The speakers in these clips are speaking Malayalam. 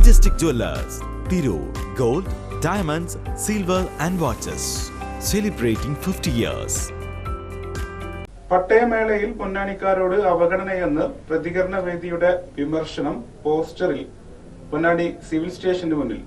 Majestic Jewelers, Thiru, Gold, Diamonds, Silver and Watches. Celebrating 50 years. പട്ടയമേളയിൽ പൊന്നാനിക്കാരോട് അവഗണനയെന്ന് പ്രതികരണ വേദിയുടെ വിമർശനം പോസ്റ്ററിൽ പൊന്നാനി സിവിൽ സ്റ്റേഷന് മുന്നിൽ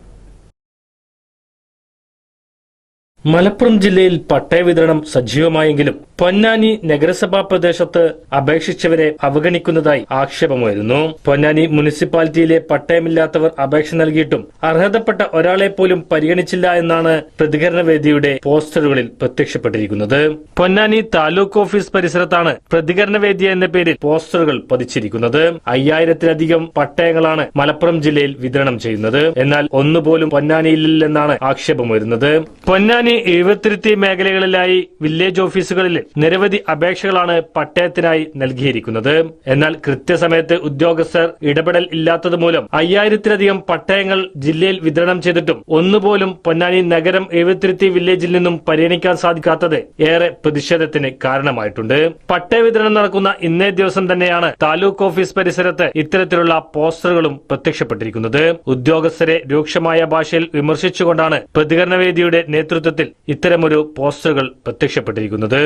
മലപ്പുറം ജില്ലയിൽ പട്ടയ വിതരണം സജീവമായെങ്കിലും പൊന്നാനി നഗരസഭാ പ്രദേശത്ത് അപേക്ഷിച്ചവരെ അവഗണിക്കുന്നതായി ആക്ഷേപമായിരുന്നു. പൊന്നാനി മുനിസിപ്പാലിറ്റിയിലെ പട്ടയമില്ലാത്തവർ അപേക്ഷ നൽകിയിട്ടും അർഹതപ്പെട്ട ഒരാളെ പോലും പരിഗണിച്ചില്ല എന്നാണ് പ്രതികരണ വേദിയുടെ പോസ്റ്ററുകളിൽ പ്രത്യക്ഷപ്പെട്ടിരിക്കുന്നത്. പൊന്നാനി താലൂക്ക് ഓഫീസ് പരിസരത്താണ് പ്രതികരണ വേദി എന്ന പേരിൽ പോസ്റ്ററുകൾ പതിച്ചിരിക്കുന്നത്. അയ്യായിരത്തിലധികം പട്ടയങ്ങളാണ് മലപ്പുറം ജില്ലയിൽ വിതരണം ചെയ്യുന്നത്. എന്നാൽ ഒന്നുപോലും പൊന്നാനിയില്ലെന്നാണ് ആക്ഷേപം വരുന്നത് പൊന്നാനി എഴുപത്തിരുത്തി മേഖലകളിലായി വില്ലേജ് ഓഫീസുകളിൽ നിരവധി അപേക്ഷകളാണ് പട്ടയത്തിനായി നൽകിയിരിക്കുന്നത്. എന്നാൽ കൃത്യസമയത്ത് ഉദ്യോഗസ്ഥർ ഇടപെടൽ ഇല്ലാത്തത് മൂലം അയ്യായിരത്തിലധികം പട്ടയങ്ങൾ ജില്ലയിൽ വിതരണം ചെയ്തിട്ടും ഒന്നുപോലും പൊന്നാനി നഗരം എഴുപത്തിരുത്തി വില്ലേജിൽ നിന്നും പരിഗണിക്കാൻ സാധിക്കാത്തത് ഏറെ പ്രതിഷേധത്തിന് കാരണമായിട്ടുണ്ട്. പട്ടയ വിതരണം നടക്കുന്ന ഇന്നേ ദിവസം തന്നെയാണ് താലൂക്ക് ഓഫീസ് പരിസരത്ത് ഇത്തരത്തിലുള്ള പോസ്റ്ററുകളും പ്രത്യക്ഷപ്പെട്ടിരിക്കുന്നത്. ഉദ്യോഗസ്ഥരെ രൂക്ഷമായ ഭാഷയിൽ വിമർശിച്ചുകൊണ്ടാണ് പ്രതികരണവേദിയുടെ നേതൃത്വത്തിൽ ഇത്തരമൊരു പോസ്റ്ററുകൾ പ്രത്യക്ഷപ്പെട്ടിരിക്കുന്നത്.